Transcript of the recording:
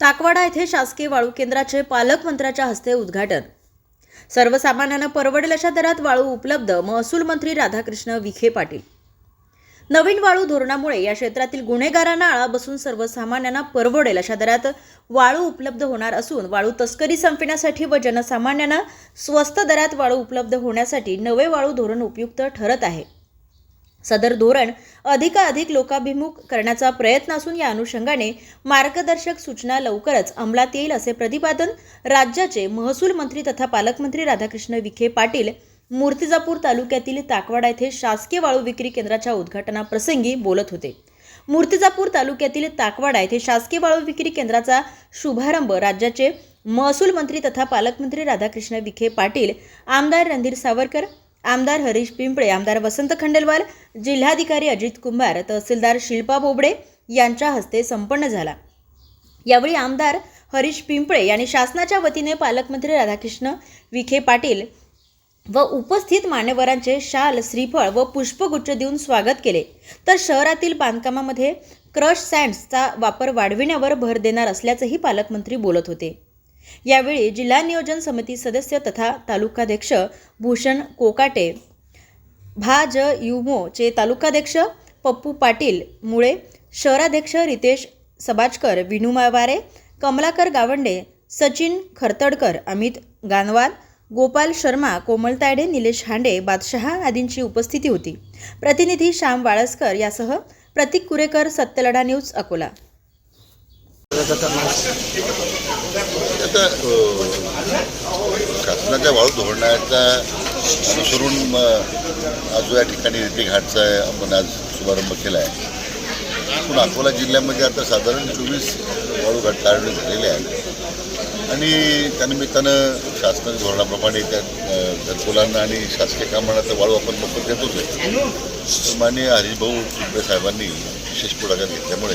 ताकवाडा येथे शासकीय वाळू केंद्राचे पालकमंत्र्याच्या हस्ते उद्घाटन. सर्वसामान्यांना परवडेल अशा दरात वाळू उपलब्ध महसूल मंत्री राधाकृष्ण विखे पाटील. नवीन वाळू धोरणामुळे या क्षेत्रातील गुन्हेगारांना आळा बसून सर्वसामान्यांना परवडेल अशा दरात वाळू उपलब्ध होणार असून वाळू तस्करी संपविण्यासाठी व जनसामान्यांना स्वस्त दरात वाळू उपलब्ध होण्यासाठी नवे वाळू धोरण उपयुक्त ठरत आहे. सदर धोरण अधिकाधिक लोकाभिमुख करण्याचा प्रयत्न असून या अनुषंगाने मार्गदर्शक सूचना लवकरच अंमलात येईल असे प्रतिपादन राज्याचे महसूल मंत्री तथा पालकमंत्री राधाकृष्ण विखे पाटील मूर्तिजापूर तालुक्यातील ताकवाडा येथे शासकीय वाळू विक्री केंद्राच्या उद्घाटनाप्रसंगी बोलत होते. मूर्तिजापूर तालुक्यातील ताकवाडा येथे शासकीय वाळू विक्री केंद्राचा शुभारंभ राज्याचे महसूल मंत्री तथा पालकमंत्री राधाकृष्ण विखे पाटील आमदार रणधीर सावरकर आमदार हरीश पिंपळे आमदार वसंत खंडेलवाल जिल्हाधिकारी अजित कुंभार तहसीलदार शिल्पा बोबडे यांच्या हस्ते संपन्न झाला. यावेळी आमदार हरीश पिंपळे यांनी शासनाच्या वतीने पालकमंत्री राधाकृष्ण विखे पाटील व उपस्थित मान्यवरांचे शाल श्रीफळ व पुष्पगुच्छ देऊन स्वागत केले. तर शहरातील बांधकामामध्ये क्रश सँड्सचा वापर वाढविण्यावर भर देणार असल्याचंही पालकमंत्री बोलत होते. यावेळी जिल्हा नियोजन समिती सदस्य तथा तालुकाध्यक्ष भूषण कोकाटे भा ज युमोचे तालुकाध्यक्ष पप्पू पाटील मुळे शहराध्यक्ष रितेश सबाजकर विनू मावारे कमलाकर गावंडे सचिन खरतडकर अमित गानवाल गोपाल शर्मा कोमल तायडे निलेश हांडे बादशहा आदींची उपस्थिती होती. प्रतिनिधी श्याम वाळसकर यासह प्रतीक कुरेकर सत्यलढा न्यूज अकोला. Eh, आता अ, शासनाच्या वाळू धोरणाचा अनुसरून म, आज या ठिकाणी रेती घाटचा आपण आज शुभारंभ केला आहे पण अकोला जिल्ह्यामध्ये आता साधारण चोवीस वाळू घाट कार्य झालेले आहेत. आणि त्यानिमित्तानं शासनाच्या धोरणाप्रमाणे त्या अ, घरकुलांना आणि शासकीय कामांना तर वाळू आपण मोफत देतोच आहे. तर माननीय हरिभाऊ साहेबांनी विशेष पुढाकार घेतल्यामुळे